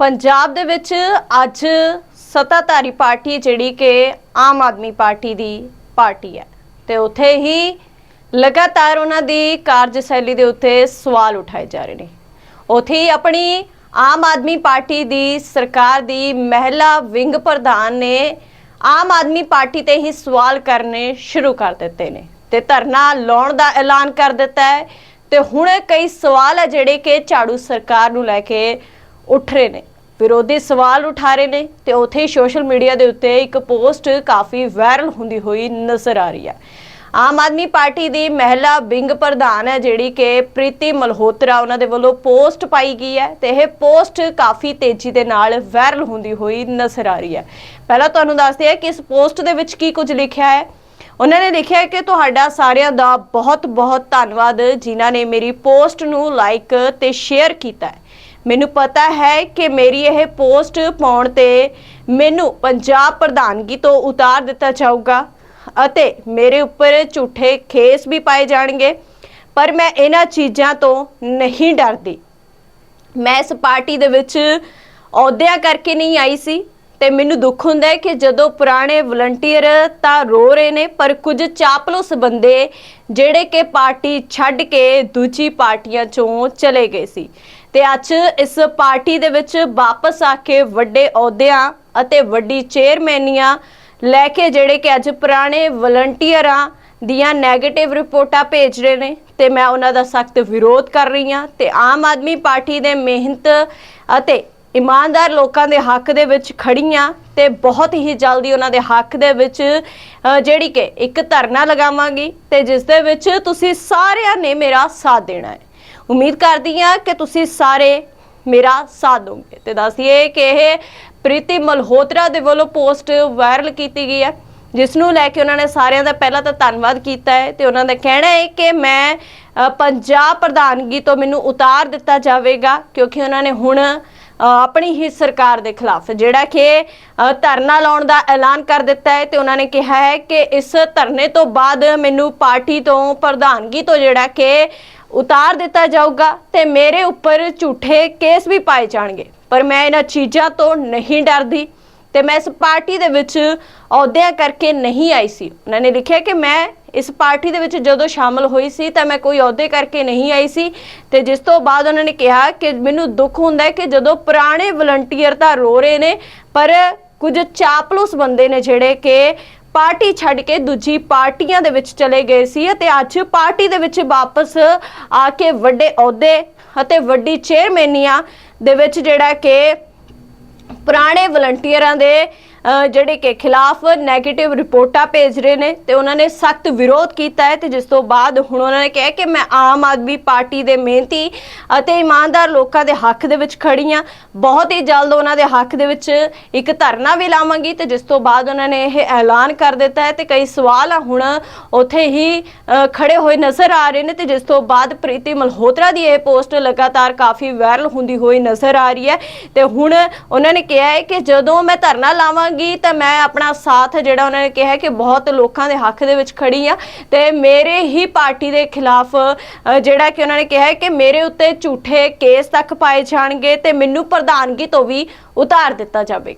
ਪੰਜਾਬ ਦੇ ਵਿੱਚ ਅੱਜ ਸੱਤਾਧਾਰੀ ਪਾਰਟੀ ਜਿਹੜੀ ਕਿ ਆਮ ਆਦਮੀ ਪਾਰਟੀ ਦੀ ਪਾਰਟੀ ਹੈ ਤੇ ਉੱਥੇ ਹੀ ਲਗਾਤਾਰ ਉਹਨਾਂ ਦੀ ਕਾਰਜਸ਼ੈਲੀ ਦੇ ਉੱਤੇ ਸਵਾਲ ਉਠਾਏ ਜਾ ਰਹੇ ਨੇ। ਉੱਥੇ ਹੀ ਆਪਣੀ ਆਮ ਆਦਮੀ ਪਾਰਟੀ ਦੀ ਸਰਕਾਰ ਦੀ ਮਹਿਲਾ ਵਿੰਗ ਪ੍ਰਧਾਨ ਨੇ ਆਮ ਆਦਮੀ ਪਾਰਟੀ ਤੇ ਹੀ ਸਵਾਲ ਕਰਨੇ ਸ਼ੁਰੂ ਕਰ ਦਿੱਤੇ ਨੇ ਤੇ ਧਰਨਾ ਲਾਉਣ ਦਾ ਐਲਾਨ ਕਰ ਦਿੱਤਾ ਹੈ ਤੇ ਹੁਣ ਕਈ ਸਵਾਲ ਹੈ ਜਿਹੜੇ ਕਿ ਝਾੜੂ ਸਰਕਾਰ ਨੂੰ ਲੈ ਕੇ ਉੱਠ ਰਹੇ ਨੇ। ਵਿਰੋਧੀ ਸਵਾਲ ਉਠਾ ਰਹੇ ਨੇ ਤੇ ਉੱਥੇ ਹੀ ਸੋਸ਼ਲ ਮੀਡੀਆ ਦੇ ਉੱਤੇ ਇੱਕ ਪੋਸਟ ਕਾਫੀ ਵਾਇਰਲ ਹੁੰਦੀ ਹੋਈ ਨਜ਼ਰ ਆ ਰਹੀ ਹੈ। ਆਮ ਆਦਮੀ ਪਾਰਟੀ ਦੀ ਮਹਿਲਾ ਵਿੰਗ ਪ੍ਰਧਾਨ ਹੈ ਜਿਹੜੀ ਕਿ ਪ੍ਰੀਤੀ ਮਲਹੋਤਰਾ, ਉਹਨਾਂ ਦੇ ਵੱਲੋਂ ਪੋਸਟ ਪਾਈ ਗਈ ਹੈ ਤੇ ਇਹ ਪੋਸਟ ਕਾਫੀ ਤੇਜ਼ੀ ਦੇ ਨਾਲ ਵਾਇਰਲ ਹੁੰਦੀ ਹੋਈ ਨਜ਼ਰ ਆ ਰਹੀ ਹੈ। ਪਹਿਲਾਂ ਤੁਹਾਨੂੰ ਦੱਸਦੇ ਹਾਂ ਕਿ ਇਸ ਪੋਸਟ ਦੇ ਵਿੱਚ ਕੀ ਕੁਝ ਲਿਖਿਆ ਹੈ। ਉਹਨਾਂ ਨੇ ਲਿਖਿਆ ਕਿ ਤੁਹਾਡਾ ਸਾਰਿਆਂ ਦਾ ਬਹੁਤ ਬਹੁਤ ਧੰਨਵਾਦ ਜਿਨ੍ਹਾਂ ਨੇ ਮੇਰੀ ਪੋਸਟ ਨੂੰ ਲਾਈਕ ਤੇ ਸ਼ੇਅਰ ਕੀਤਾ ਹੈ। ਮੈਨੂੰ ਪਤਾ ਹੈ ਕਿ ਮੇਰੀ ਇਹ ਪੋਸਟ ਪਾਉਣ ਤੇ ਮੈਨੂੰ ਪੰਜਾਬ ਪ੍ਰਧਾਨਗੀ ਤੋਂ ਉਤਾਰ ਦਿੱਤਾ ਜਾਊਗਾ ਅਤੇ ਮੇਰੇ ਉੱਪਰ ਝੂਠੇ ਖੇਸ ਵੀ ਪਾਏ ਜਾਣਗੇ, ਪਰ ਮੈਂ ਇਹਨਾਂ ਚੀਜ਼ਾਂ ਤੋਂ ਨਹੀਂ ਡਰਦੀ। ਮੈਂ ਇਸ ਪਾਰਟੀ ਦੇ ਵਿੱਚ ਅਹੁਦਿਆਂ ਕਰਕੇ ਨਹੀਂ ਆਈ ਸੀ ਤੇ ਮੈਨੂੰ ਦੁੱਖ ਹੁੰਦਾ ਹੈ ਕਿ ਜਦੋਂ ਪੁਰਾਣੇ ਵਲੰਟੀਅਰ ਤਾਂ ਰੋ ਰਹੇ ਨੇ, ਪਰ ਕੁਝ ਚਾਪਲੂਸ ਬੰਦੇ ਜਿਹੜੇ ਕਿ ਪਾਰਟੀ ਛੱਡ ਕੇ ਦੂਜੀ ਪਾਰਟੀਆਂ ਚੋਂ ਚਲੇ ਗਏ ਸੀ। ਤੇ ਅੱਜ ਇਸ ਪਾਰਟੀ ਦੇ ਵਿੱਚ ਵਾਪਸ ਆ ਕੇ ਵੱਡੇ ਅਹੁਦਿਆਂ ਅਤੇ ਵੱਡੀ ਚੇਅਰਮੈਨੀਆਂ ਲੈ ਕੇ ਜਿਹੜੇ ਕਿ ਅੱਜ ਪੁਰਾਣੇ ਵਲੰਟੀਅਰਾਂ ਦੀਆਂ 네ਗੇਟਿਵ ਰਿਪੋਰਟਾਂ ਭੇਜ ਰਹੇ ਨੇ ਤੇ ਮੈਂ ਉਹਨਾਂ ਦਾ ਸਖਤ ਵਿਰੋਧ ਕਰ ਰਹੀ ਹਾਂ ਤੇ ਆਮ ਆਦਮੀ ਪਾਰਟੀ ਦੇ ਮਿਹਨਤ ਅਤੇ ਇਮਾਨਦਾਰ ਲੋਕਾਂ ਦੇ ਹੱਕ ਦੇ ਵਿੱਚ ਖੜੀਆਂ ਤੇ ਬਹੁਤ ਹੀ ਜਲਦੀ ਉਹਨਾਂ ਦੇ ਹੱਕ ਦੇ ਵਿੱਚ ਜਿਹੜੀ ਕਿ ਇੱਕ ਧਰਨਾ ਲਗਾਵਾਂਗੀ ਤੇ ਜਿਸ ਦੇ ਵਿੱਚ ਤੁਸੀਂ ਸਾਰਿਆਂ ਨੇ ਮੇਰਾ ਸਾਥ ਦੇਣਾ ਹੈ। ਉਮੀਦ ਕਰਦੀ ਹਾਂ ਕਿ ਤੁਸੀਂ ਸਾਰੇ ਮੇਰਾ ਸਾਥ ਦੋਗੇ। ਤੇ ਦੱਸਿਏ ਕਿ ਇਹ ਪ੍ਰੀਤੀ ਮਲਹੋਤਰਾ ਦੇ ਵੱਲੋਂ ਪੋਸਟ ਵਾਇਰਲ ਕੀਤੀ ਗਈ ਹੈ, ਜਿਸ ਨੂੰ ਲੈ ਕੇ ਉਹਨਾਂ ਨੇ ਸਾਰਿਆਂ ਦਾ ਪਹਿਲਾਂ ਤਾਂ ਧੰਨਵਾਦ ਕੀਤਾ ਹੈ ਤੇ ਉਹਨਾਂ ਦਾ ਕਹਿਣਾ ਹੈ ਕਿ ਮੈਂ ਪੰਜਾਬ ਪ੍ਰਧਾਨਗੀ ਤੋਂ ਮੈਨੂੰ ਉਤਾਰ ਦਿੱਤਾ ਜਾਵੇਗਾ, ਕਿਉਂਕਿ ਉਹਨਾਂ ਨੇ ਹੁਣ ਆਪਣੀ ਹੀ ਸਰਕਾਰ ਦੇ ਖਿਲਾਫ। ਜਿਹੜਾ ਕਿ ਧਰਨਾ ਲਾਉਣ ਦਾ ਐਲਾਨ ਕਰ ਦਿੱਤਾ ਹੈ ਤੇ ਉਹਨਾਂ ਨੇ ਕਿਹਾ ਹੈ ਕਿ ਇਸ ਧਰਨੇ ਤੋਂ ਬਾਅਦ ਮੈਨੂੰ ਪਾਰਟੀ ਤੋਂ, ਪ੍ਰਧਾਨਗੀ ਤੋਂ ਜਿਹੜਾ ਕਿ ਉਤਾਰ ਦਿੱਤਾ ਜਾਊਗਾ ਤੇ ਮੇਰੇ ਉੱਪਰ ਝੂਠੇ ਕੇਸ ਵੀ ਪਾਏ ਜਾਣਗੇ। ਪਰ ਮੈਂ ਇਹਨਾਂ ਚੀਜ਼ਾਂ ਤੋਂ ਨਹੀਂ ਡਰਦੀ। ਤੇ ਮੈਂ ਇਸ ਪਾਰਟੀ ਦੇ ਵਿੱਚ ਅਹੁਦਿਆਂ ਕਰਕੇ ਨਹੀਂ ਆਈ ਸੀ। ਉਹਨਾਂ ਨੇ ਲਿਖਿਆ ਕਿ ਮੈਂ ਇਸ ਪਾਰਟੀ ਦੇ ਵਿੱਚ ਜਦੋਂ ਸ਼ਾਮਲ ਹੋਈ ਸੀ ਤਾਂ ਮੈਂ ਕੋਈ ਅਹੁਦੇ ਕਰਕੇ ਨਹੀਂ ਆਈ ਸੀ ਤੇ ਜਿਸ ਤੋਂ ਬਾਅਦ ਉਹਨਾਂ ਨੇ ਕਿਹਾ ਕਿ ਮੈਨੂੰ ਦੁੱਖ ਹੁੰਦਾ ਹੈ ਕਿ ਜਦੋਂ ਪੁਰਾਣੇ ਵਲੰਟੀਅਰ ਤਾਂ ਰੋ ਰਹੇ ਨੇ, ਪਰ ਕੁਝ ਚਾਪਲੂਸ ਬੰਦੇ ਨੇ ਜਿਹੜੇ ਕਿ ਪਾਰਟੀ ਛੱਡ ਕੇ ਦੂਜੀ ਪਾਰਟੀਆਂ ਦੇ ਵਿੱਚ ਚਲੇ ਗਏ ਸੀ ਅਤੇ ਅੱਜ ਪਾਰਟੀ ਦੇ ਵਿੱਚ ਵਾਪਸ ਆ ਕੇ ਵੱਡੇ ਅਹੁਦੇ ਅਤੇ ਵੱਡੀ ਚੇਅਰਮੈਨੀਆਂ ਦੇ ਵਿੱਚ ਜਿਹੜਾ ਕਿ ਪੁਰਾਣੇ ਵਲੰਟੀਅਰਾਂ ਦੇ ਜਿਹੜੇ ਕਿ ਖਿਲਾਫ 네ਗੇਟਿਵ ਰਿਪੋਰਟਾਂ ਭੇਜ ਰਹੇ ਨੇ ਤੇ ਉਹਨਾਂ ਨੇ ਸਖਤ ਵਿਰੋਧ ਕੀਤਾ ਹੈ ਤੇ ਜਿਸ ਤੋਂ ਬਾਅਦ ਹੁਣ ਉਹਨਾਂ ਨੇ ਕਿਹਾ ਕਿ ਮੈਂ ਆਮ ਆਦਮੀ ਪਾਰਟੀ ਦੇ ਮਿਹਨਤੀ ਅਤੇ ਇਮਾਨਦਾਰ ਲੋਕਾਂ ਦੇ ਹੱਕ ਦੇ ਵਿੱਚ ਖੜੀ ਹਾਂ। ਬਹੁਤ ਹੀ ਜਲਦ ਉਹਨਾਂ ਦੇ ਹੱਕ ਦੇ ਵਿੱਚ ਇੱਕ ਧਰਨਾ ਵੀ ਲਾਵਾਂਗੀ ਤੇ ਜਿਸ ਤੋਂ ਬਾਅਦ ਉਹਨਾਂ ਨੇ ਇਹ ਐਲਾਨ ਕਰ ਦਿੱਤਾ ਹੈ ਤੇ ਕਈ ਸਵਾਲ ਹੁਣ ਉੱਥੇ ਹੀ ਅ, ਖੜੇ ਹੋਏ ਨਜ਼ਰ ਆ ਰਹੇ ਨੇ ਤੇ ਜਿਸ ਤੋਂ ਬਾਅਦ ਪ੍ਰੀਤੀ ਮਲਹੋਤਰਾ ਦੀ ਇਹ ਪੋਸਟ ਲਗਾਤਾਰ ਕਾਫੀ ਵਾਇਰਲ ਹੁੰਦੀ ਹੋਈ ਨਜ਼ਰ ਆ ਰਹੀ ਹੈ ਤੇ ਹੁਣ ਉਹਨਾਂ ਨੇ ਕਿਹਾ ਹੈ ਕਿ ਜਦੋਂ ਮੈਂ ਧਰਨਾ ਲਾਵਾਂਗੀ ਤਾਂ ਮੈਂ ਆਪਣਾ ਸਾਥ ਜਿਹੜਾ ਉਹਨਾਂ ਨੇ ਕਿਹਾ ਕਿ ਬਹੁਤ ਲੋਕਾਂ ਦੇ ਹੱਕ ਦੇ ਵਿੱਚ ਖੜੀ ਆ ਤੇ ਮੇਰੇ ਹੀ ਪਾਰਟੀ ਦੇ ਖਿਲਾਫ ਜਿਹੜਾ ਕਿ ਉਹਨਾਂ ਨੇ ਕਿਹਾ ਕਿ ਮੇਰੇ ਉੱਤੇ ਝੂਠੇ ਕੇਸ ਤੱਕ ਪਾਏ ਜਾਣਗੇ ਤੇ ਮੈਨੂੰ ਪ੍ਰਧਾਨਗੀ ਤੋਂ ਵੀ ਉਤਾਰ ਦਿੱਤਾ ਜਾਵੇਗਾ।